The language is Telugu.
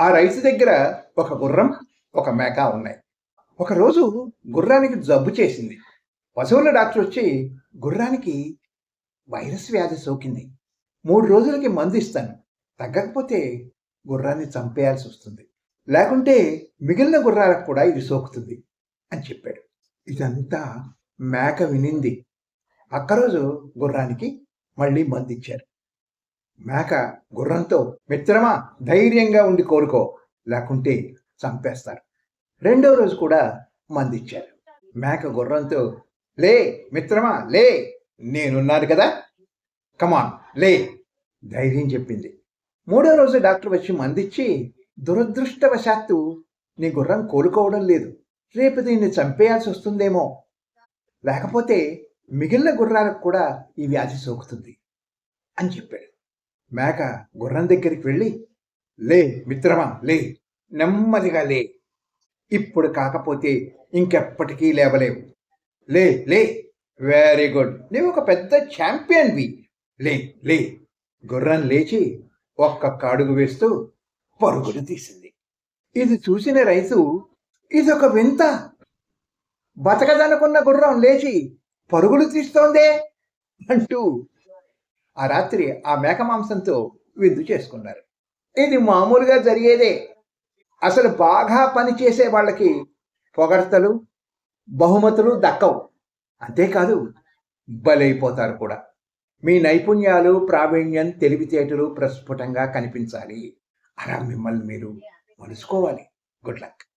ఆ రైతు దగ్గర ఒక గుర్రం ఒక మేక ఉన్నాయి. ఒకరోజు గుర్రానికి జబ్బు చేసింది. పశువుల డాక్టర్ వచ్చి గుర్రానికి వైరస్ వ్యాధి సోకింది. మూడు రోజులకి మందు ఇస్తాను. తగ్గకపోతే గుర్రాన్ని చంపేయాల్సి వస్తుంది. లేకుంటే మిగిలిన గుర్రాలకు కూడా ఇది సోకుతుంది అని చెప్పాడు. ఇదంతా మేక వినింది. అక్కరోజు గుర్రానికి మళ్ళీ మందు ఇచ్చారు. మేక గుర్రంతో మిత్రమా ధైర్యంగా ఉండి కోరుకో లేకుంటే చంపేస్తారు. రెండో రోజు కూడా మందిచ్చారు. మేక గుర్రంతో లే మిత్రమా లే నేనున్నాను కదా. కమాన్ లే ధైర్యం చెప్పింది. మూడో రోజు డాక్టర్ వచ్చి మందిచ్చి దురదృష్టవశాత్తు నీ గుర్రం కోలుకోవడం లేదు. రేపు దీన్ని చంపేయాల్సి వస్తుందేమో. లేకపోతే మిగిలిన గుర్రాలకు కూడా ఈ వ్యాధి సోకుతుంది అని చెప్పాడు. మేక గుర్రం దగ్గరికి వెళ్ళి లే మిత్రమా లే నెమ్మదిగా లే. ఇప్పుడు కాకపోతే ఇంకెప్పటికీ లేవలేవు. లే లే వెరీ గుడ్ నీవు ఒక పెద్ద ఛాంపియన్వి లే లే. గుర్రం లేచి ఒక్కొక్క అడుగు వేస్తూ పరుగులు తీసింది. ఇది చూసిన రైతు ఇదొక వింత. బతకదనుకున్న గుర్రం లేచి పరుగులు తీస్తోందే అంటూ ఆ రాత్రి ఆ మేక మాంసంతో విందు చేసుకున్నారు. ఇది మామూలుగా జరిగేదే. అసలు బాగా పనిచేసే వాళ్ళకి పొగడ్తలు బహుమతులు దక్కవు. అంతేకాదు బలైపోతారు కూడా. మీ నైపుణ్యాలు ప్రావీణ్యం తెలివితేటలు ప్రస్ఫుటంగా కనిపించాలి. అలా మిమ్మల్ని మీరు మలుసుకోవాలి గుడ్ లక్.